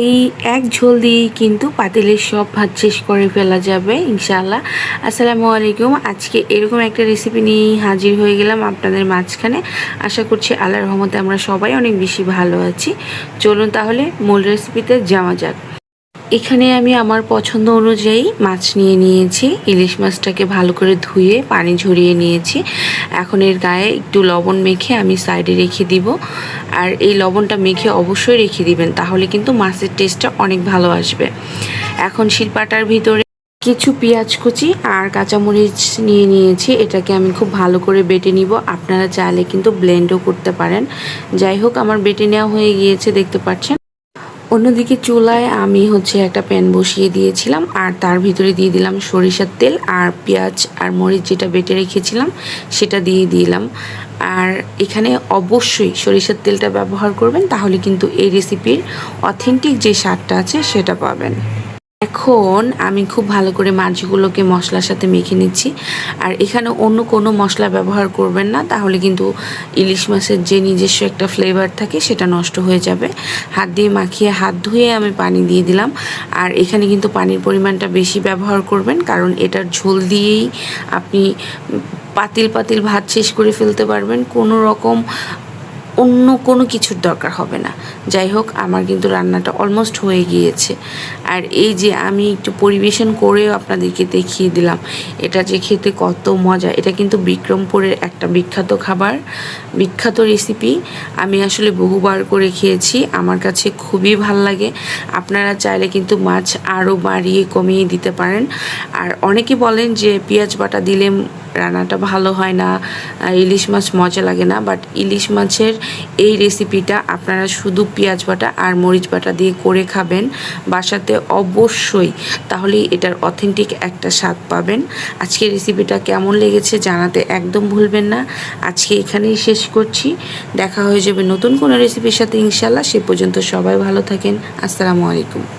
এই এক ঝোল দিয়েই কিন্তু পাতিলের সব ভাত শেষ করে ফেলা যাবে, ইনশাআল্লাহ। আসসালামু আলাইকুম। আজকে এরকম একটা রেসিপি নিয়ে হাজির হয়ে গেলাম আপনাদের মাঝখানে। আশা করছি আল্লাহর রহমতে আমরা সবাই অনেক বেশি ভালো আছি। চলুন তাহলে মূল রেসিপিতে যাওয়া যাক। এখানে আমি আমার পছন্দ অনুযায়ী মাছ নিয়ে নিয়েছি। ইলিশ মাছটাকে ভালো করে ধুয়ে পানি ঝরিয়ে নিয়েছি। এখন এর গায়ে একটু লবণ মেখে আমি সাইডে রেখে দিব। আর এই লবণটা মেখে অবশ্যই রেখে দিবেন, তাহলে কিন্তু মাছের টেস্টটা অনেক ভালো আসবে। এখন শিলপাটার ভিতরে কিছু পেঁয়াজ কুচি আর কাঁচামরিচ নিয়ে নিয়েছি। এটাকে আমি খুব ভালো করে বেটে নিব। আপনারা চাইলে কিন্তু ব্লেন্ডও করতে পারেন। যাই হোক, আমার বেটে নেওয়া হয়ে গিয়েছে, দেখতে পাচ্ছেন? অন্যদিকে চুলায় আমি হচ্ছে একটা প্যান বসিয়ে দিয়েছিলাম, আর তার ভিতরে দিয়ে দিলাম সরিষার তেল আর পেঁয়াজ আর মরিচ যেটা বেটে রেখেছিলাম সেটা দিয়ে দিলাম। আর এখানে অবশ্যই সরিষার তেলটা ব্যবহার করবেন, তাহলে কিন্তু এই রেসিপির অথেন্টিক যে স্বাদটা আছে সেটা পাবেন। এখন আমি খুব ভালো করে মাছগুলোকে মশলার সাথে মেখে নিচ্ছি। আর এখানে অন্য কোনো মশলা ব্যবহার করবেন না, তাহলে কিন্তু ইলিশ মাছের যে নিজস্ব একটা ফ্লেভার থাকে সেটা নষ্ট হয়ে যাবে। হাত দিয়ে মাখিয়ে হাত ধুয়ে আমি পানি দিয়ে দিলাম। আর এখানে কিন্তু পানির পরিমাণটা বেশি ব্যবহার করবেন, কারণ এটার ঝোল দিয়েই আপনি পাতিল পাতিল ভাত শেষ করে ফেলতে পারবেন। কোনো রকম অন্য কোনো কিছুর দরকার হবে না। যাই হোক, আমার কিন্তু রান্নাটা অলমোস্ট হয়ে গিয়েছে। আর এই যে আমি একটু পরিবেশন করেও আপনাদেরকে দেখিয়ে দিলাম, এটা যে খেতে কত মজা, এটা কিন্তু বিক্রমপুরের একটা বিখ্যাত খাবার, বিখ্যাত রেসিপি আমি আসলে বহুবার করে খেয়েছি, আমার কাছে খুবই ভালো লাগে। আপনারা চাইলে কিন্তু মাছ আরও বাড়িয়ে কমিয়ে দিতে পারেন। আর অনেকে বলেন যে পেঁয়াজ বাটা দিলে রান্নাটা ভালো হয় না ইলিশ মাছ মজা লাগে না বাট ইলিশ মাছের এই রেসিপিটা আপনারা শুধু পেঁয়াজ বাটা আর মরিচ বাটা দিয়ে করে খাবেন বাসাতে অবশ্যই, তাহলেই এটার অথেন্টিক একটা স্বাদ পাবেন। আজকে রেসিপিটা কেমন লেগেছে জানাতে একদম ভুলবেন না। আজকে এখানেই শেষ করছি, দেখা হয়ে যাবে নতুন কোনো রেসিপির সাথে ইনশাল্লাহ সে পর্যন্ত সবাই ভালো থাকেন, আসসালামু আলাইকুম।